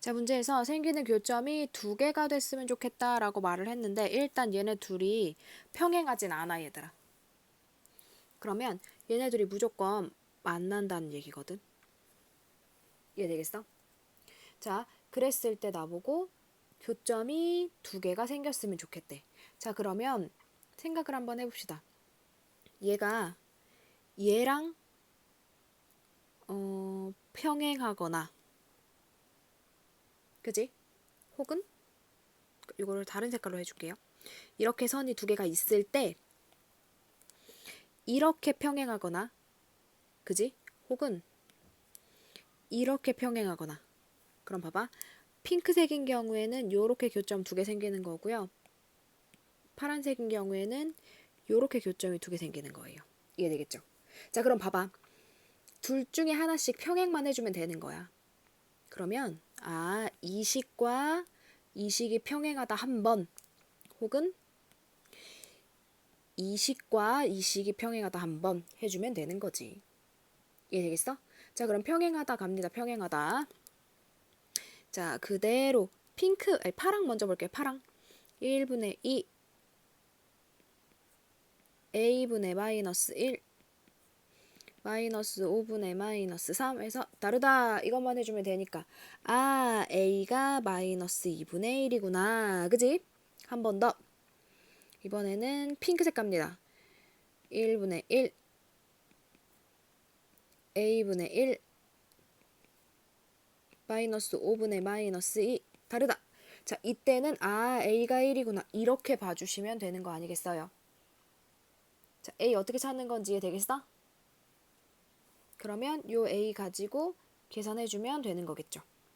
자, 문제에서 생기는 교점이 두 개가 됐으면 좋겠다라고 말을 했는데 일단 얘네 둘이 평행하진 않아, 얘들아. 그러면 얘네 둘이 무조건 만난다는 얘기거든. 이해되겠어? 자, 그랬을 때 나보고 교점이 두 개가 생겼으면 좋겠대. 자, 그러면 생각을 한번 해봅시다. 얘가 얘랑 어, 평행하거나 그지? 혹은 이거를 다른 색깔로 해줄게요. 이렇게 선이 두 개가 있을 때 이렇게 평행하거나 그지? 혹은 이렇게 평행하거나 그럼 봐봐 핑크색인 경우에는 요렇게 교점 두 개 생기는 거고요 파란색인 경우에는 요렇게 교점이 두 개 생기는 거예요 이해되겠죠? 자 그럼 봐봐 둘 중에 하나씩 평행만 해주면 되는 거야 그러면 아 이 식과 이 식이 평행하다 한 번 혹은 이 식과 이 식이 평행하다 한 번 해주면 되는 거지 이해되겠어? 자, 그럼 평행하다 갑니다. 평행하다. 자, 그대로 핑크, 아니, 파랑 먼저 볼게요. 파랑. 1분의 2 a분의 마이너스 1 마이너스 5분의 마이너스 3 해서 다르다 이것만 해주면 되니까 아 a가 마이너스 2분의 1이구나 그지? 한 번 더 이번에는 핑크색 갑니다 1분의 1 a분의 1 마이너스 5분의 마이너스 2 다르다. 자, 이때는 아, a가 1이구나. 이렇게 봐주시면 되는 거 아니겠어요? 자, a 어떻게 찾는 건지 이해되겠어? 그러면 요 a 가지고 계산해 주면 되는 거겠죠.